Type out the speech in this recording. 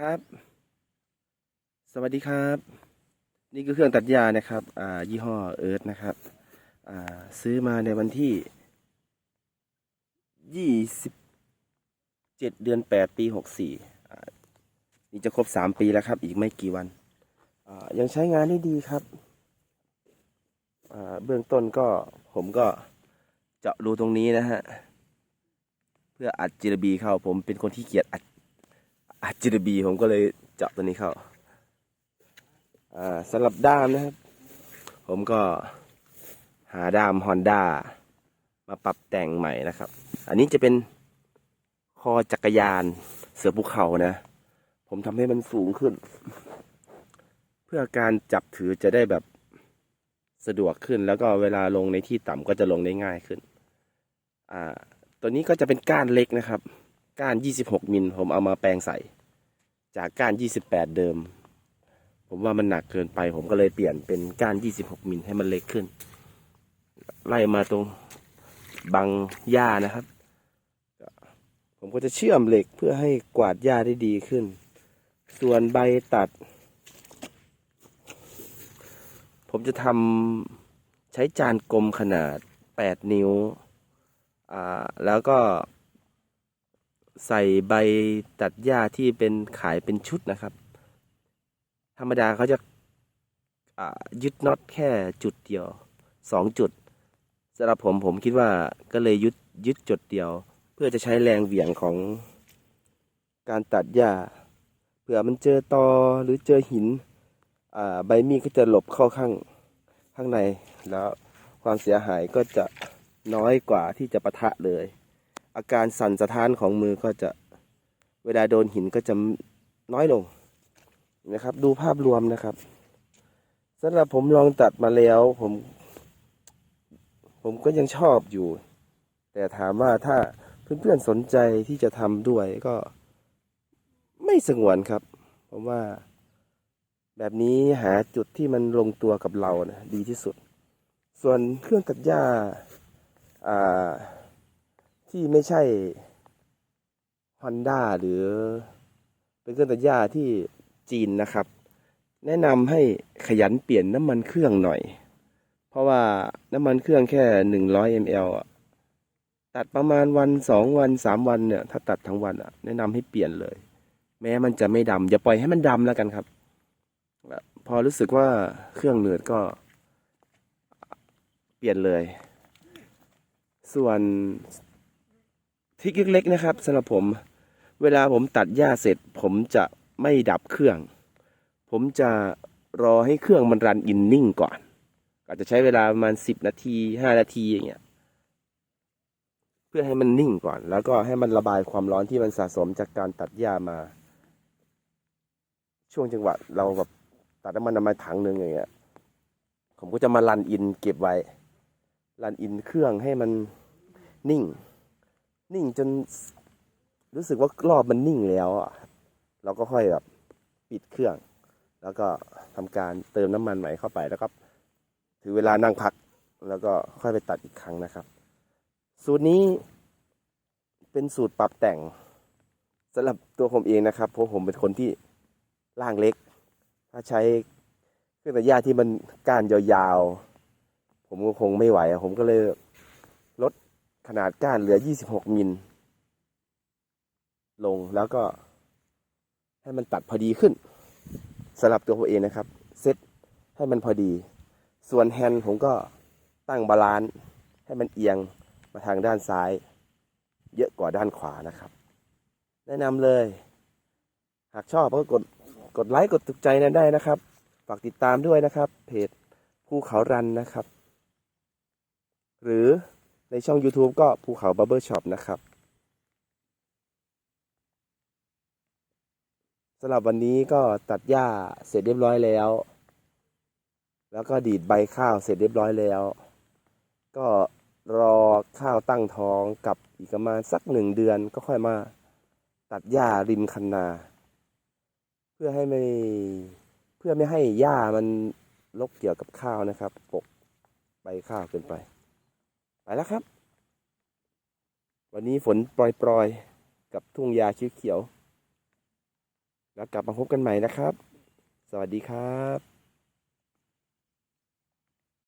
ครับ สวัสดีครับ นี่คือเครื่องตัดหญ้านะครับอ่ายี่ห้อเอิร์ธนะครับอ่าซื้อมาในวันที่ยี่สิบเจ็ดเดือนแปดปีหกสี่นี่จะครบสามปีแล้วครับ อีกไม่กี่วันอ่ายังใช้งานได้ดีครับอ่าเบื้องต้นก็ผมก็เจาะรูตรงนี้นะฮะ เพื่ออัดจีรบีเข้าผมเป็นคนที่เกียจอัด อัด GDB ผมก็เลยเจาะตัวนี้เข้าอ่าสำหรับด้ามนะครับ ผมก็หาด้าม Honda มาปรับแต่งใหม่นะครับ อันนี้จะเป็นคอจักรยานเสือภูเขานะ ผมทำให้มันสูงขึ้น เพื่อการจับถือจะได้แบบสะดวกขึ้น แล้วก็เวลาลงในที่ต่ำก็จะลงได้ง่ายขึ้น อ่า ตัวนี้ก็จะเป็นก้านเล็กนะครับ ก้าน 26 มิลผมเอามาแปลงใส่ จากก้าน 28 เดิม ผมว่ามันหนักเกินไป ผมก็เลยเปลี่ยนเป็นก้าน 26 มิลให้มันเล็กขึ้น ไล่มาตรงบังหญ้านะครับ ผมก็จะเชื่อมเหล็กเพื่อให้กวาดหญ้าได้ดีขึ้น ส่วนใบตัด ผมจะทำใช้จานกลมขนาด 8 นิ้ว อ่า แล้วก็ ใส่ใบตัดหญ้าที่เป็นขายเป็นชุดนะครับ ธรรมดาเขาจะยึดน็อตแค่จุดเดียวสองจุดสำหรับผมผมคิดว่าก็เลยยึดยึดจุดเดียว เพื่อจะใช้แรงเหวี่ยงของการตัดหญ้าเผื่อมันเจอตอหรือเจอหินใบมีดก็จะหลบเข้าข้างข้างใน แล้วความเสียหายก็จะน้อยกว่าที่จะปะทะเลย อาการสั่นสะท้านของมือก็จะเวลาโดนหินก็จะน้อยลงนะครับ ดูภาพรวมนะครับสำหรับผมลองตัดมาแล้วผม ผมก็ยังชอบอยู่ แต่ถามว่าถ้าเพื่อนๆสนใจที่จะทำด้วยก็ ไม่สงวนครับผมว่า แบบนี้หาจุดที่มันลงตัวกับเรานะดีที่สุด ส่วนเครื่องตัดหญ้าอ่า ที่ไม่ใช่ Honda หรือ เป็นเครื่องตัดหญ้าที่จีนนะครับ แนะนำให้ขยันเปลี่ยนน้ำมันเครื่องหน่อย เพราะว่าน้ำมันเครื่องแค่หนึ่งร้อยมลตัดประมาณวันสองวันสามวันเนี่ยถ้าตัดทั้งวันอะแนะนำให้เปลี่ยนเลย แม้มันจะไม่ดำอย่าปล่อยให้มันดำแล้วกันครับพอรู้สึกว่าเครื่องเหนืดก็ เปลี่ยนเลย ส่วน ทิกเล็กๆนะครับสำหรับผม เวลาผมตัดหญ้าเสร็จ ผมจะไม่ดับเครื่อง ผมจะรอให้เครื่องมันรันอินนิ่งก่อนอาจจะใช้เวลาประมาณสิบนาทีห้านาทีอย่างเงี้ยเพื่อให้มันนิ่งก่อน แล้วก็ให้มันระบายความร้อนที่มันสะสมจากการตัดหญ้ามา ช่วงจังหวะเราแบบตัดน้ำมันนำมันถังหนึ่งอย่างเงี้ยผมก็จะมารันอินเก็บไว้รันอินเครื่องให้มันนิ่ง นิ่งจนรู้สึกว่ารอบมันนิ่งแล้วอะเราก็ค่อยแบบปิดเครื่อง แล้วก็ทำการเติมน้ำมันใหม่เข้าไปแล้วก็ถือเวลานั่งพัก แล้วก็ค่อยไปตัดอีกครั้งนะครับ สูตรนี้เป็นสูตรปรับแต่งสำหรับตัวผมเองนะครับเพราะผมเป็นคนที่ร่างเล็ก ถ้าใช้เครื่องตัดหญ้าที่มันก้านยาวๆผมก็คงไม่ไหวผมก็เลยลด ขนาดก้านเหลือ 26 มิล ลงแล้วก็ให้มันตัดพอดีขึ้นสำหรับตัวผมเองนะครับ เซตให้มันพอดี ส่วนแฮนด์ผมก็ตั้งบาลานซ์ให้มันเอียงมาทางด้านซ้าย เยอะกว่าด้านขวานะครับ แนะนำเลย หากชอบก็กดกดไลค์กดถูกใจนั้นได้นะครับ ฝากติดตามด้วยนะครับ เพจภูเขารันนะครับ หรือ ในช่อง YouTube ก็ภูเขาบับเบิลช็อปนะครับสำหรับวันนี้ก็ตัดหญ้าเสร็จเรียบร้อยแล้ว แล้วก็ดีดใบข้าวเสร็จเรียบร้อยแล้ว ก็รอข้าวตั้งท้องกับอีกประมาณสักหนึ่งเดือนก็ค่อยมาตัดหญ้าริมคันนา เพื่อให้ไม่เพื่อไม่ให้หญ้ามันลกเกี่ยวกับข้าวนะครับปกใบข้าวเกินไป ไปแล้วครับ วันนี้ฝนปล่อยๆ กับทุ่งหญ้าเขียวๆแล้วกลับมาพบกันใหม่นะครับ สวัสดีครับ